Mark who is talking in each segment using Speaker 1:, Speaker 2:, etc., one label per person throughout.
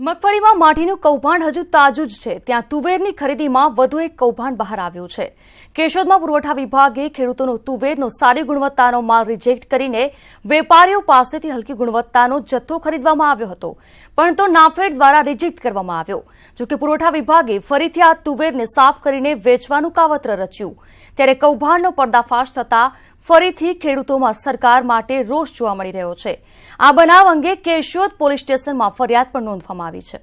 Speaker 1: મગફળીમાં માટીનું કૌભાંડ હજુ તાજું જ છે. ત્યાં તુવેરની ખરીદીમાં વધુ એક કૌભાંડ બહાર આવ્યું છે. કેશોદમાં પુરવઠા વિભાગે ખેડૂતોનો તુવેરનો સારી ગુણવત્તાનો માલ રિજેક્ટ કરીને વેપારીઓ પાસેથી હલકી ગુણવત્તાનો જથ્થો ખરીદવામાં આવ્યો હતો. પણ તો નાફેડ દ્વારા રિજેક્ટ કરવામાં આવ્યો. જોકે પુરવઠા વિભાગે ફરીથી આ તુવેરને સાફ કરીને વેચવાનું કાવત્ર રચ્યું. ત્યારે કૌભાંડનો પર્દાફાશ થતા ફરીથી ખેડૂતોમાં સરકાર માટે રોષ જોવા મળી રહ્યો છે. આ બનાવ અંગે કેશોદ પોલીસ સ્ટેશનમાં ફરિયાદ પણ નોંધવામાં આવી છે.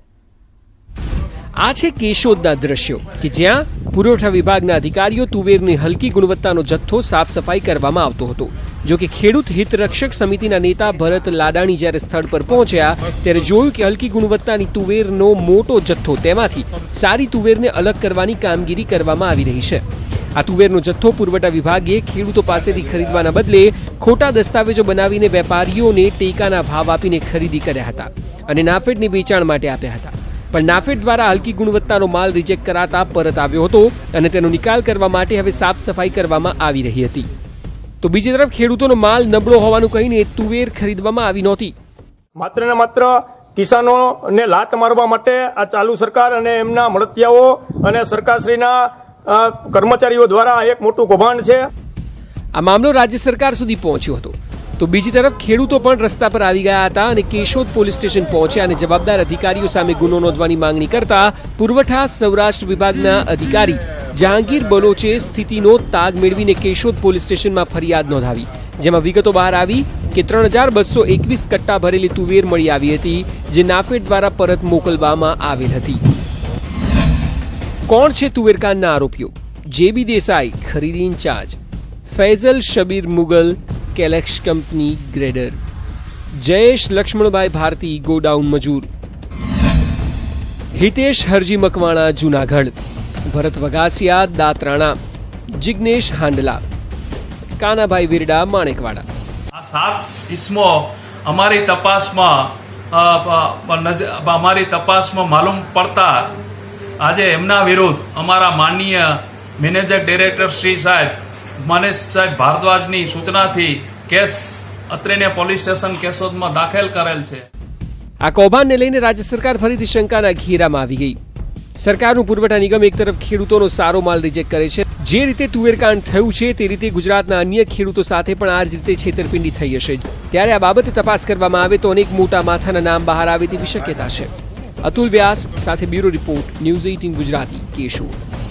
Speaker 2: આ છે કેશોદના દ્રશ્યો, કે જ્યાં પુરવઠા વિભાગના અધિકારીઓ તુવેરની હલકી ગુણવત્તાનો જથ્થો સાફ સફાઈ કરવામાં આવતો હતો. જો કે ખેડૂત હિતરક્ષક સમિતિના નેતા ભરત લાડાણી જ્યારે સ્થળ પર પહોંચ્યા, ત્યારે જોયું કે હલકી ગુણવત્તાની તુવેરનો મોટો જથ્થો તેમાંથી સારી તુવેરને અલગ કરવાની કામગીરી કરવામાં આવી રહી છે. આ તુવેરનો જથ્થો પુરવઠા વિભાગે ખેડૂતો પાસેથી ખરીદવાના બદલે ખોટા દસ્તાવેજો બનાવીને વેપારીઓને ટેકાના ભાવ આપીને ખરીદી કર્યા હતા અને નાફેડને વેચાણ માટે આપ્યા હતા. પણ નાફેડ દ્વારા હલકી ગુણવત્તાનો માલ રિજેક્ટ કરાતા પરત આવ્યો હતો અને તેનો નિકાલ કરવા માટે હવે સાફ સફાઈ કરવામાં આવી રહી હતી. તો બીજી તરફ ખેડૂતોનો માલ નબળો હોવાનું કહીને તુવેર ખરીદવામાં આવી નહોતી.
Speaker 3: માત્ર ને માત્ર કિસાનોને લાત મારવા માટે આ ચાલુ સરકાર અને એમના મળતિયાઓ અને સરકારશ્રીના કર્મચારીઓ દ્વારા એક મોટું કૌભાંડ છે.
Speaker 2: આ મામલો રાજ્ય સરકાર સુધી પહોંચ્યો હતો. તો બીજી તરફ ખેડૂતો પણ રસ્તા પર આવી ગયા હતા અને કેશોદ પોલીસ સ્ટેશન પહોંચ્યા અને જવાબદાર અધિકારીઓ સામે ગુનો નોંધવાની માંગણી કરતા પુરવઠા સૌરાષ્ટ્ર વિભાગના અધિકારી જહાંગીર બલોચે સ્થિતિનો તાગ મેળવીને કેશોદ પોલીસ સ્ટેશનમાં ફરિયાદ નોંધાવી, જેમાં વિગતો બહાર આવી કે ત્રણ હજાર બસો એકવીસ કટ્ટા ભરેલી તુવેર મળી આવી હતી, જે નાફેડ દ્વારા પરત મોકલવામાં આવેલ હતી. કોણ છે તુવેરકાંડના આરોપીઓ જેબી દેસાઈ ખરીદી incharge Faizal Shabir Mughal Kelex company grader Jayesh Laxmanbhai Bharti godown મજૂર હિતેશ હરજી મકવાણા જુનાગઢ ભરત વઘાસિયા દાતરાણા જિગ્નેશ હાંડલા કાનાભાઈ વિરડા માણેકવાડા
Speaker 4: આ સાત ઇસમો અમારી તપાસમાં અમારી તપાસમાં માલુમ પડતા આજે એમના વિરુદ્ધ અમારા માનનીય મેનેજર ડિરેક્ટર શ્રી સાહેબ મનેશ સાહેબ ભારદ્વાજની સૂચનાથી કેસ અત્રેને પોલીસ સ્ટેશન કેશોદમાં દાખલ કરેલ છે.
Speaker 2: આ કૌભાંડને લઈને રાજ્ય સરકાર ફરીથી શંકાના ઘેરામાં આવી ગઈ. સરકારનું પુરવઠા નિગમ એક તરફ ખેડૂતોનો સારો માલ રિજેક્ટ કરે છે. જે રીતે તુવેરકાંડ થયું છે તે રીતે ગુજરાતના અન્ય ખેડૂતો સાથે પણ આ જ રીતે છેતરપિંડી થઈ હશે. ત્યારે આ બાબતે તપાસ કરવામાં આવે તો અનેક મોટા માથાના નામ બહાર આવે તેવી શક્યતા છે. અતુલ વ્યાસ સાથે bureau report News Eighteen Gujarati Keshod